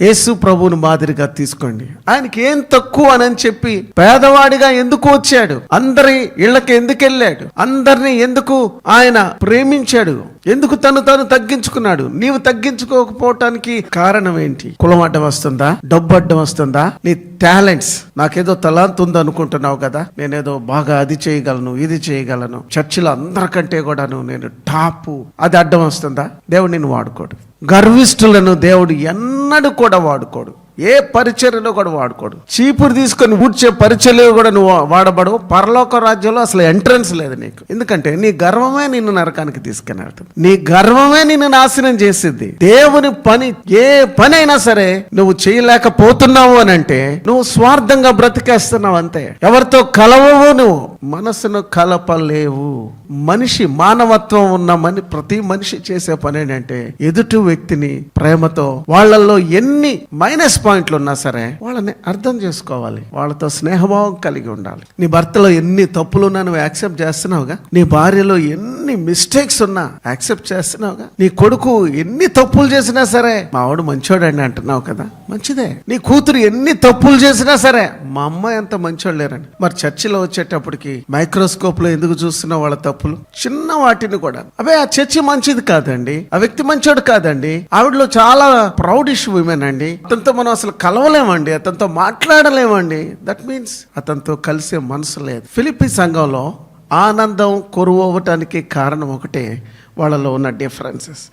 యేసు ప్రభువుని మాదిరిగా తీసుకోండి. ఆయనకి ఏం తక్కువ అని చెప్పి పేదవాడిగా ఎందుకు వచ్చాడు? అందరి ఇళ్ళకి ఎందుకు వెళ్ళాడు? అందరిని ఎందుకు ఆయన ప్రేమించాడు? ఎందుకు తను తను తగ్గించుకున్నాడు? నీవు తగ్గించుకోకపోవటానికి కారణం ఏంటి? కులం అడ్డం వస్తుందా? డబ్బు అడ్డం వస్తుందా? నీ టాలెంట్స్ నాకేదో తలాంత్ ఉంది అనుకుంటున్నావు కదా? నేనేదో బాగా అది చేయగలను ఇది చేయగలను. చర్చిలో అందరికంటే కూడాను నేను టాపు. అది అడ్డం వస్తుందా? దేవుడు నేను వాడుకోడు. గర్విష్ఠులను దేవుడు ఎన్నడూ కూడా వాడుకోడు. ఏ పరిచర్యలో కూడా వాడుకోడు. చీపురు తీసుకొని ఊడ్చే పరిచర్యలో కూడా నువ్వు వాడబడవు. పరలోక రాజ్యంలో అసలు ఎంట్రన్స్ లేదు నీకు. ఎందుకంటే నీ గర్వమే నిన్ను నరకానికి తీసుకెళ్ళాడు. నీ గర్వమే నిన్ను నాశనం చేసిద్ది దేవుని పని ఏ పని అయినా సరే నువ్వు చేయలేకపోతున్నావు అని అంటే నువ్వు స్వార్థంగా బ్రతికేస్తున్నావు అంతే. ఎవరితో కలవవు నువ్వు? మనసును కలపలేవు. మనిషి మానవత్వం ఉన్న మని ప్రతి మనిషి చేసే పని ఏంటంటే ఎదుటి వ్యక్తిని ప్రేమతో వాళ్ళల్లో ఎన్ని మైనస్ పాయింట్లు ఉన్నా సరే వాళ్ళని అర్థం చేసుకోవాలి. వాళ్ళతో స్నేహభావం కలిగి ఉండాలి. నీ భర్తలో ఎన్ని తప్పులున్నా నువ్వు యాక్సెప్ట్ చేస్తున్నావుగా? నీ భార్యలో ఎన్ని మిస్టేక్స్ ఉన్నా యాక్సెప్ట్ చేస్తున్నావుగా? నీ కొడుకు ఎన్ని తప్పులు చేసినా సరే మా ఆవిడ మంచోడండి అంటున్నావు కదా మంచిదే. నీ కూతురు ఎన్ని తప్పులు చేసినా సరే మా అమ్మ ఎంత మంచోడు లేరండి మరి చర్చిలో వచ్చేటప్పటికి మైక్రోస్కోప్లో ఎందుకు చూస్తున్నావు వాళ్ళ తప్పులు? చిన్న వాటిని కూడా. అవే ఆ చర్చి మంచిది కాదండి. ఆ వ్యక్తి మంచోడు కాదండి. ఆవిడలో చాలా ప్రౌడిష్ ఉమెన్ అండి. అతనితో మనం అసలు కలవలేమండి అతనితో మాట్లాడలేమండి. దట్ మీన్స్ అతనితో కలిసే మనసు లేదు. ఫిలిపి సంఘంలో ఆనందం కొరువు కారణం ఒకటే వాళ్ళలో ఉన్న డిఫరెన్సెస్